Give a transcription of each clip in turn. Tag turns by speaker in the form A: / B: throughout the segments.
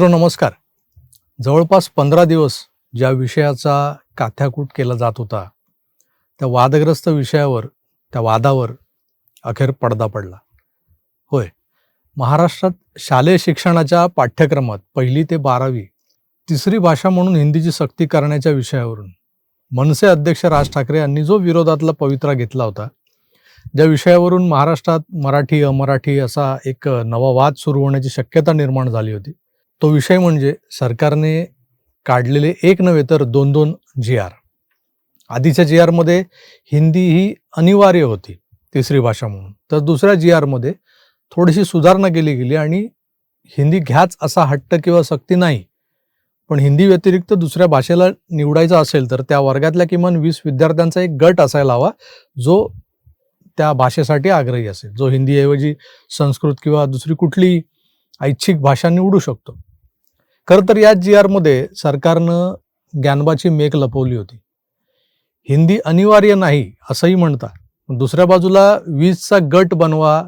A: मित्र नमस्कार. जवळपास पंधरा दिवस ज्या विषयाचा काथ्याकूट केला जात होता त्या वादग्रस्त विषयावर त्या वादावर अखेर पडदा पडला. होय महाराष्ट्रात शालेय शिक्षणाच्या पाठ्यक्रमात पहिली ते बारावी तिसरी भाषा म्हणून हिंदीची सक्ती करण्याच्या विषयावरून मनसे अध्यक्ष राज ठाकरे यांनी जो विरोधातला पवित्रा घेतला होता ज्या विषयावरून महाराष्ट्रात मराठी अमराठी असा एक नवा वाद सुरू होण्याची शक्यता निर्माण झाली होती. तो विषय म्हणजे सरकारने काढलेले एक नव्हे तर दोन दोन जी आर आधीच्या जी आरमध्ये हिंदी ही अनिवार्य होती तिसरी भाषा म्हणून. तर दुसऱ्या जी आरमध्ये थोडीशी सुधारणा केली गेली आणि हिंदी घ्याच असा हट्ट किंवा सक्ती नाही. पण हिंदी व्यतिरिक्त दुसऱ्या भाषेला निवडायचं असेल तर त्या वर्गातल्या किमान वीस विद्यार्थ्यांचा एक गट असायला हवा जो त्या भाषेसाठी आग्रही असेल. जो हिंदीऐवजी संस्कृत किंवा दुसरी कुठली ऐच्छिक भाषा निवडू शकतो. खरं तर या जी आरमध्ये सरकारनं ज्ञानबाची मेक लपवली होती. हिंदी अनिवार्य नाही असंही म्हणतात. दुसऱ्या बाजूला वीजचा गट बनवा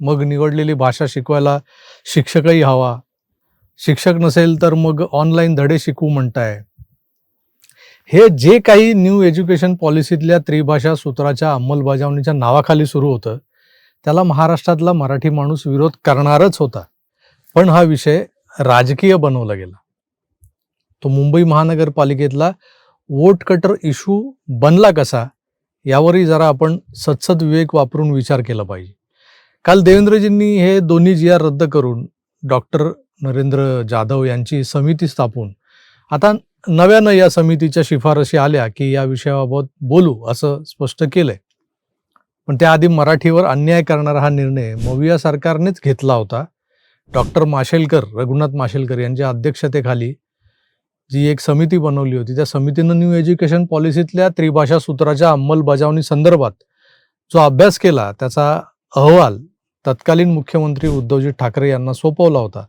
A: मग निवडलेली भाषा शिकवायला शिक्षकही हवा. शिक्षक नसेल तर मग ऑनलाईन धडे शिकवू म्हणताय. हे जे काही न्यू एज्युकेशन पॉलिसीतल्या त्रिभाषा सूत्राच्या अंमलबजावणीच्या नावाखाली सुरू होतं त्याला महाराष्ट्रातला मराठी माणूस विरोध करणारच होता. पण हा विषय राजकीय बनवला गेला. तो मुंबई महानगरपालिकेतला वोट कटर इश्यू बनला कसा यावरही जरा आपण सत्सद विवेक वापरून विचार केला पाहिजे. काल देवेंद्रजींनी हे दोन्ही जी आर रद्द करून डॉक्टर नरेंद्र जाधव यांची समिती स्थापून आता नव्यानं या समितीच्या शिफारशी आल्या की या विषयाबाबत बोलू असं स्पष्ट केलंय. पण त्याआधी मराठीवर अन्याय करणारा हा निर्णय मोविया सरकारनेच घेतला होता. डॉक्टर माशेलकर रघुनाथ माशेलकर यांच्या अध्यक्षतेखाली जी एक समिती बनवली होती त्या समितीनं न्यू एज्युकेशन पॉलिसीतल्या त्रिभाषा सूत्राच्या अंमलबजावणी संदर्भात जो अभ्यास केला त्याचा अहवाल तत्कालीन मुख्यमंत्री उद्धवजी ठाकरे यांना सोपवला होता.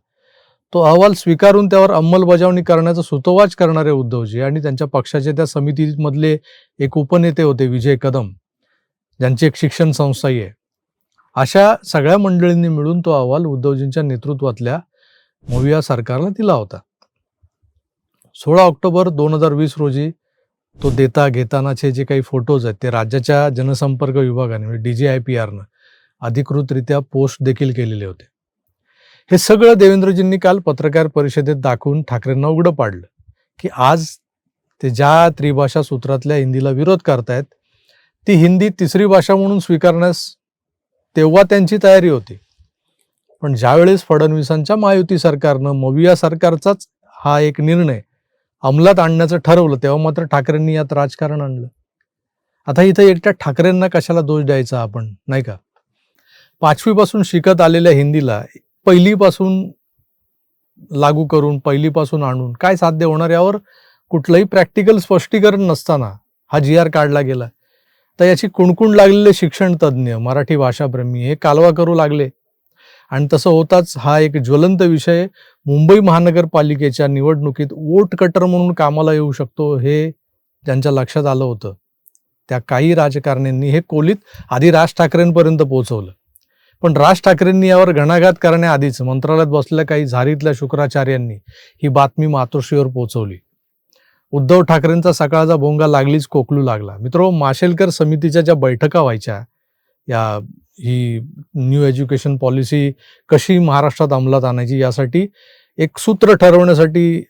A: तो अहवाल स्वीकारून त्यावर अंमलबजावणी करण्याचा सुतोवाच करणारे उद्धवजी आणि त्यांच्या पक्षाचे त्या समितीमधले एक उपनेते होते विजय कदम ज्यांची एक शिक्षण संस्थाही आहे. अशा सगळ्या मंडळींनी मिळून तो अहवाल उद्धवजींच्या नेतृत्वातल्या मोविया सरकारला दिला होता. सोळा ऑक्टोबर दोन हजार वीस रोजी तो देता घेतानाचे जे काही फोटोज आहेत ते राज्याच्या जनसंपर्क विभागाने म्हणजे डी जी आय पी आरनं अधिकृतरित्या पोस्ट देखील केलेले होते. हे सगळं देवेंद्रजींनी काल पत्रकार परिषदेत दाखवून ठाकरेंना उघडं पाडलं की आज ते ज्या त्रिभाषा सूत्रातल्या हिंदीला विरोध करतायत ती हिंदी तिसरी भाषा म्हणून स्वीकारण्यास तेव्हा त्यांची तयारी होती. पण ज्यावेळेस फडणवीसांच्या महायुती सरकारनं मविया सरकारचाच हा एक निर्णय अंमलात आणण्याचं ठरवलं तेव्हा मात्र ठाकरेंनी यात राजकारण आणलं. आता इथं एकट्या ठाकरेंना कशाला दोष द्यायचा आपण नाही का? पाचवीपासून शिकत आलेल्या हिंदीला पहिलीपासून लागू करून पहिलीपासून आणून काय साध्य होणार यावर कुठलंही प्रॅक्टिकल स्पष्टीकरण नसताना हा जी आर काढला गेला. तर याची कुणकुण लागलेले शिक्षण तज्ज्ञ मराठी भाषाप्रेमी हे कालवा करू लागले. आणि तसं होताच हा एक ज्वलंत विषय मुंबई महानगरपालिकेच्या निवडणुकीत वोट कटर म्हणून कामाला येऊ शकतो हे ज्यांच्या लक्षात आलं होतं. त्या काही राजकारण्यांनी हे कोलीत आधी राज ठाकरेंपर्यंत पोहोचवलं. पण राज ठाकरेंनी यावर घणाघात करण्याआधीच मंत्रालयात बसलेल्या काही झारीतल्या शुक्राचार्यांनी ही बातमी मातोश्रीवर पोहोचवली. उद्धव ठाकरेंचा सकाळचा भोंगा लागलीच कोकलू लागला. मित्र माशेलकर समितीच्या ज्या बैठका व्हायच्या या ही न्यू एज्युकेशन पॉलिसी कशी महाराष्ट्रात अंमलात आणायची यासाठी एक सूत्र ठरवण्यासाठी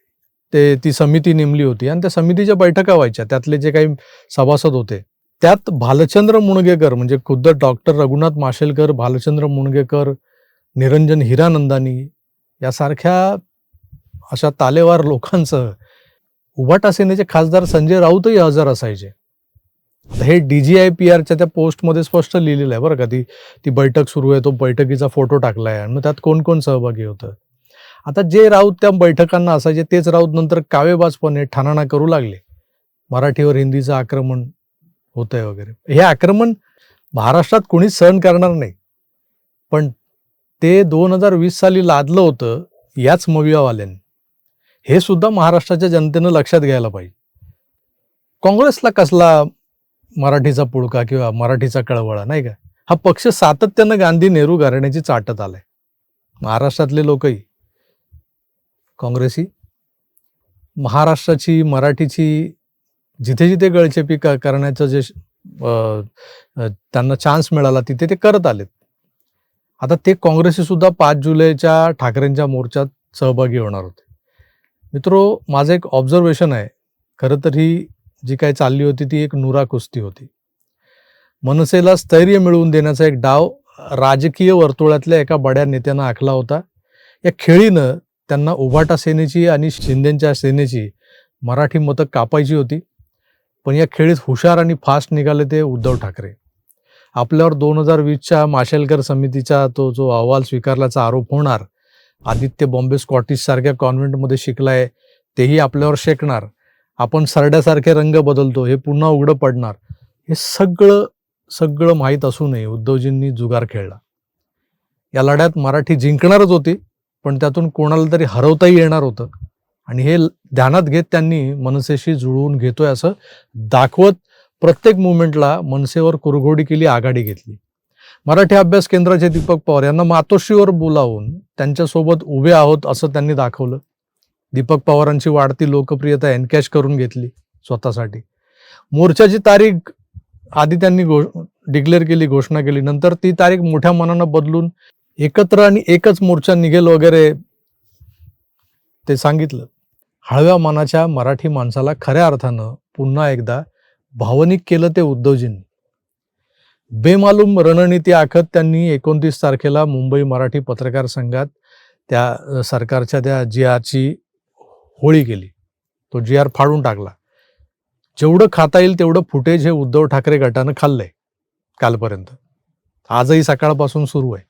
A: ते ती समिती नेमली होती. आणि त्या समितीच्या बैठका व्हायच्या. त्यातले जे काही सभासद होते त्यात भालचंद्र मुणगेकर म्हणजे खुद्द डॉक्टर रघुनाथ माशेलकर भालचंद्र मुणगेकर निरंजन हिरानंदानी यासारख्या अशा तालेवार लोकांसह उभाटा सेनेचे खासदार संजय राऊतही हजर असायचे. हे डी जी आय पी आरच्या त्या पोस्टमध्ये स्पष्ट लिहिलेलं आहे बरं का ती ती बैठक सुरू आहे तो बैठकीचा फोटो टाकलाय आणि मग त्यात कोण कोण सहभागी होतं? आता जे राऊत त्या बैठकांना असायचे तेच राऊत नंतर कावेबाजपणे ठाणाणा करू लागले. मराठीवर हिंदीचं आक्रमण होत आहे वगैरे. हे आक्रमण महाराष्ट्रात कोणीच सहन करणार नाही. पण ते दोन हजार वीस साली लादलं होतं याच मवियावाल्यांनी हे सुद्धा महाराष्ट्राच्या जनतेनं लक्षात घ्यायला पाहिजे. काँग्रेसला कसला मराठीचा पुळका किंवा मराठीचा कळवळा नाही का? हा पक्ष सातत्यानं गांधी नेहरू घराण्याची चाटत आलाय. महाराष्ट्रातले लोकही काँग्रेसी महाराष्ट्राची मराठीची जिथे जिथे गळचेपी क करण्याचं जे त्यांना चान्स मिळाला तिथे ते करत आलेत. आता ते काँग्रेसी सुद्धा पाच जुलैच्या ठाकरेंच्या मोर्चात सहभागी होणार होते. मित्रो माझं एक ऑब्झर्वेशन आहे. खरं तर ही जी काही चालली होती ती एक नुरा कुस्ती होती. मनसेला स्थैर्य मिळवून देण्याचा एक डाव राजकीय वर्तुळातल्या एका बड्या नेत्यानं आखला होता. या खेळीनं त्यांना उभाटा सेनेची आणि शिंदेच्या सेनेची मराठी मतं कापायची होती. पण या खेळीत हुशार आणि फास्ट निघाले ते उद्धव ठाकरे. आपल्यावर दोन हजार वीसच्या माशेलकर समितीचा तो जो अहवाल स्वीकारल्याचा आरोप होणार आदित्य बॉम्बे स्कॉटिश सारख्या कॉन्व्हेंटमध्ये शिकलाय तेही आपल्यावर शेकणार. आपण सरड्यासारखे रंग बदलतो हे पुन्हा उघडं पडणार. हे सगळं सगळं माहीत असूनही उद्धवजींनी जुगार खेळला. या लढ्यात मराठी जिंकणारच होती पण त्यातून कोणाला तरी हरवताही येणार होतं. आणि हे ध्यानात घेत त्यांनी मनसेशी जुळवून घेतोय असं दाखवत प्रत्येक मुवमेंटला मनसेवर कुरघोडी केली आघाडी घेतली. मराठी अभ्यास केंद्राचे दीपक पवार यांना मातोश्रीवर बोलावून त्यांच्यासोबत उभे आहोत असं त्यांनी दाखवलं. दीपक पवारांची वाढती लोकप्रियता एनकॅश करून घेतली स्वतःसाठी. मोर्चाची तारीख आधी त्यांनी घो डिक्लेअर केली घोषणा केली. नंतर ती तारीख मोठ्या मनानं बदलून एकत्र आणि एकच मोर्चा निघेल वगैरे ते सांगितलं. हळव्या मनाच्या मराठी माणसाला खऱ्या अर्थानं पुन्हा एकदा भावनिक केलं ते उद्धवजींनी. बेमालूम रणनीती आखत त्यांनी एकोणतीस तारखेला मुंबई मराठी पत्रकार संघात त्या सरकारच्या त्या जी आरची होळी केली. तो जी आर फाडून टाकला. जेवढं खाता येईल तेवढं फुटेज हे उद्धव ठाकरे गटानं खाल्लंय कालपर्यंत. आजही सकाळपासून सुरू आहे.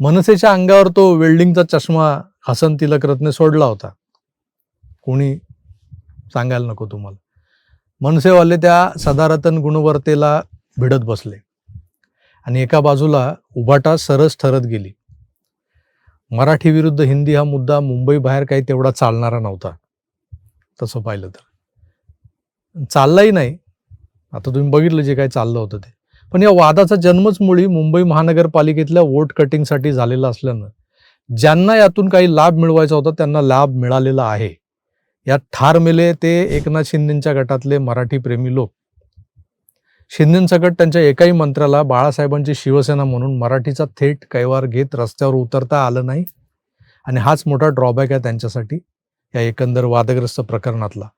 A: मनसेच्या अंगावर तो वेल्डिंगचा चष्मा हसन तिलकरत्ने सोडला होता. कोणी सांगायला नको तुम्हाला. मनसेवाले त्या सदारतन गुणवर्तेला भिडत बसले. आणि एका बाजूला उभाटा सरस ठरत गेली. मराठी विरुद्ध हिंदी हा मुद्दा मुंबई बाहेर काही तेवढा चालणारा नव्हता. तसं पाहिलं तर. चाललाही नाही. आता तुम्ही बघितलं जे काही चाललं होतं ते. पण या वादाचा जन्मच मुळी मुंबई महानगरपालिकेतल्या वोट कटिंगसाठी झालेला असल्यानं ज्यांना यातून काही लाभ मिळवायचा होता त्यांना लाभ मिळालेला आहे. यात ठार मेले ते एकनाथ शिंदेच्या गटातले मराठी प्रेमी लोक. शिंदेसकट त्यांच्या एकाही मंत्र्याला बाळासाहेबांची शिवसेना म्हणून मराठीचा थेट कैवार घेत रस्त्यावर उतरता आलं नाही. आणि हाच मोठा ड्रॉबॅक आहे त्यांच्यासाठी या एकंदर वादग्रस्त प्रकरणातला.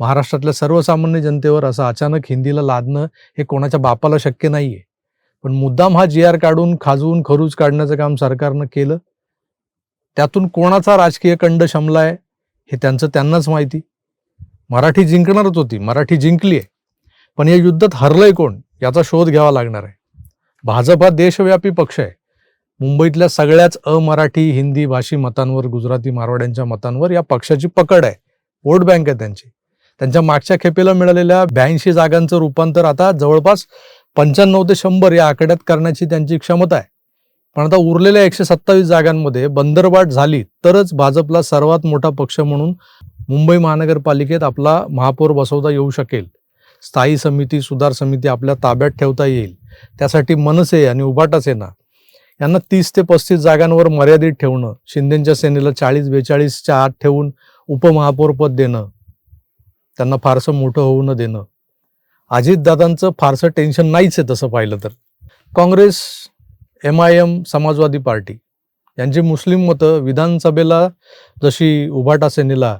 A: महाराष्ट्रातल्या सर्वसामान्य जनतेवर असं अचानक हिंदीला लादणं हे कोणाच्या बापाला शक्य नाही आहे पण मुद्दाम हा जी आर काढून खाजवून खरूज काढण्याचं काम सरकारनं केलं. त्यातून कोणाचा राजकीय कंड शमलाय हे त्यांचं त्यांनाच माहिती. मराठी जिंकणारच होती मराठी जिंकली आहे पण या युद्धात हरलंय कोण याचा शोध घ्यावा लागणार आहे. भाजप हा देशव्यापी पक्ष आहे. मुंबईतल्या सगळ्याच अमराठी हिंदी भाषी मतांवर गुजराती मारवाड्यांच्या मतांवर या पक्षाची पकड आहे. वोट बँक आहे त्यांची. त्यांच्या मागच्या खेपेला मिळालेल्या ब्याऐंशी जागांचं रूपांतर आता जवळपास पंच्याण्णव ते शंभर या आकड्यात करण्याची त्यांची क्षमता आहे. पण आता उरलेल्या एकशे सत्तावीस जागांमध्ये बंदरवाट झाली तरच भाजपला सर्वात मोठा पक्ष म्हणून मुंबई महानगरपालिकेत आपला महापौर बसवता येऊ शकेल. स्थायी समिती सुधार समिती आपल्या ताब्यात ठेवता येईल. त्यासाठी मनसे आणि उभाटा सेना यांना तीस ते पस्तीस जागांवर मर्यादित ठेवणं शिंदेच्या सेनेला चाळीस बेचाळीसच्या आत ठेवून उपमहापौरपद देणं त्यांना फारसं मोठं होऊ न देणं. अजितदादांचं फारसं टेन्शन नाहीच आहे तसं पाहिलं तर. Congress M I M Samajwadi party यांची मुस्लिम मतं विधानसभेला जशी उभाटा सेनेला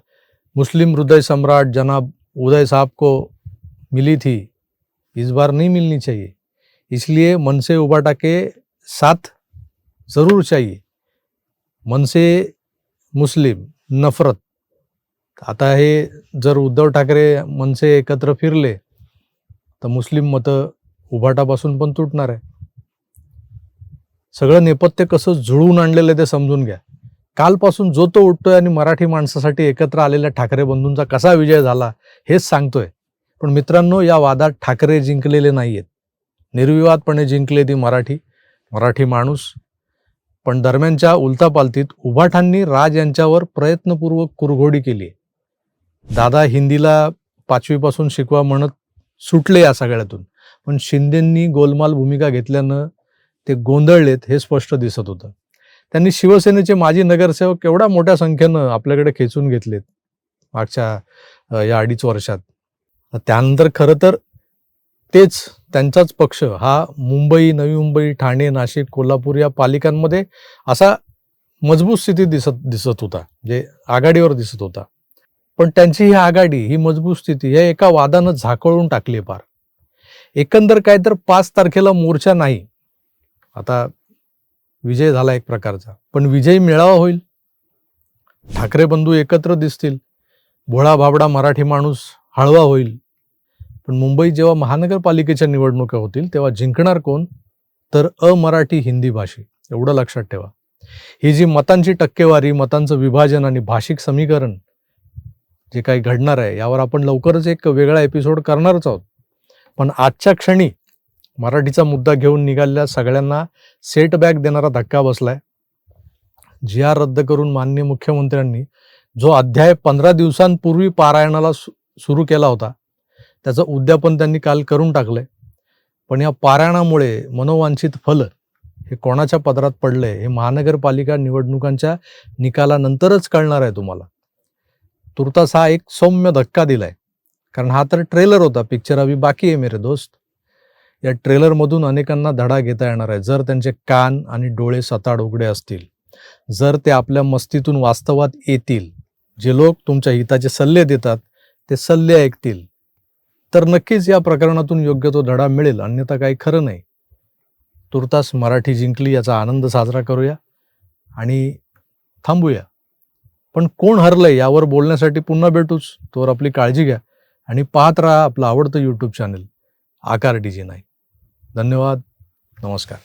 A: मुस्लिम हृदय सम्राट जनाब उदय साहब को मिली थी इस बार नहीं मिलनी चाहिए। इसलिए मन से उबाटा के साथ ज़रूर चाहिए। मन से मुस्लिम नफरत। आता हे जर उद्धव ठाकरे मनसे एकत्र फिरले तर मुस्लिम मतं उभाटापासून पण तुटणार आहे। सगळं नेपथ्य कसं जुळवून आणलेलं आहे ते समजून घ्या। कालपासून जो तो उठतोय आणि मराठी माणसासाठी एकत्र आलेल्या ठाकरे बंधूंचा कसा विजय झाला हेच सांगतोय। पण मित्रांनो या वादात ठाकरे जिंकलेले नाही आहेत निर्विवादपणे जिंकले ती मराठी मराठी माणूस. पण दरम्यानच्या उलतापालतीत उभाठांनी राज यांच्यावर प्रयत्नपूर्वक कुरघोडी केली दादा हिंदीला पाचवीपासून शिकवा म्हणत सुटले या सगळ्यातून. पण शिंदेंनी गोलमाल भूमिका घेतल्यानं ते गोंधळलेत हे स्पष्ट दिसत होतं. त्यांनी शिवसेनेचे माजी नगरसेवक एवढ्या मोठ्या संख्येनं आपल्याकडे खेचून घेतलेत. मागच्या या अडीच वर्षात. त्यानंतर खरं तर तेच त्यांचाच पक्ष हा मुंबई नवी मुंबई ठाणे नाशिक कोल्हापूर या पालिकांमध्ये असा मजबूत स्थिती दिसत दिसत होता. जे आघाडीवर दिसत होता. पण त्यांची ही आघाडी ही मजबूत स्थिती हे एका वादानं झाकळून टाकली पार. एकंदर काय तर पाच तारखेला मोर्चा नाही. आता विजय झाला एक प्रकारचा. पण विजयी मेळावा होईल. ठाकरे बंधू एकत्र दिसतील. भोळा भाबडा मराठी माणूस हळवा होईल. पण मुंबई जेव्हा महानगरपालिकेच्या निवडणुका होतील तेव्हा जिंकणार कोण? तर अमराठी हिंदी भाषी. एवढं लक्षात ठेवा. ही जी मतांची टक्केवारी मतांचं विभाजन आणि भाषिक समीकरण जे काही घडणार आहे यावर आपण लवकरच एक वेगळा एपिसोड करणारच आहोत. पण आजच्या क्षणी मराठीचा मुद्दा घेऊन निघालेल्या सगळ्यांना सेटबॅक देणारा धक्का बसलाय. जी आर रद्द करून माननीय मुख्यमंत्र्यांनी जो अध्याय पंधरा दिवसांपूर्वी पारायणाला सु- सुरू केला होता. त्याचं उद्यापन त्यांनी काल करून टाकलंय. पण या पारायणामुळे मनोवांछित फल हे कोणाच्या पदरात पडलंय हे महानगरपालिका निवडणुकांच्या निकालानंतरच कळणार आहे तुम्हाला. तुर्तास हा एक सौम्य धक्का दिलाय. कारण हा तर ट्रेलर होता. पिक्चर अभि बाकी आहे मेरे दोस्त. या ट्रेलरमधून अनेकांना धडा घेता येणार आहे. जर त्यांचे कान आणि डोळे सताड उघडे असतील जर ते आपल्या मस्तीतून वास्तवात येतील जे लोक तुमच्या हिताचे सल्ले देतात ते सल्ले ऐकतील. तर नक्कीच या प्रकरणातून योग्य तो धडा मिळेल अन्यथा काही खरं नाही. तुर्तास मराठी जिंकली याचा आनंद साजरा करूया आणि थांबूया. पण कोण हरलंय यावर बोलण्यासाठी पुन्हा भेटूच तोवर आपली काळजी घ्या आणि पाहत राहा आपलं आवडतं YouTube channel Aakar D G नाही धन्यवाद नमस्कार.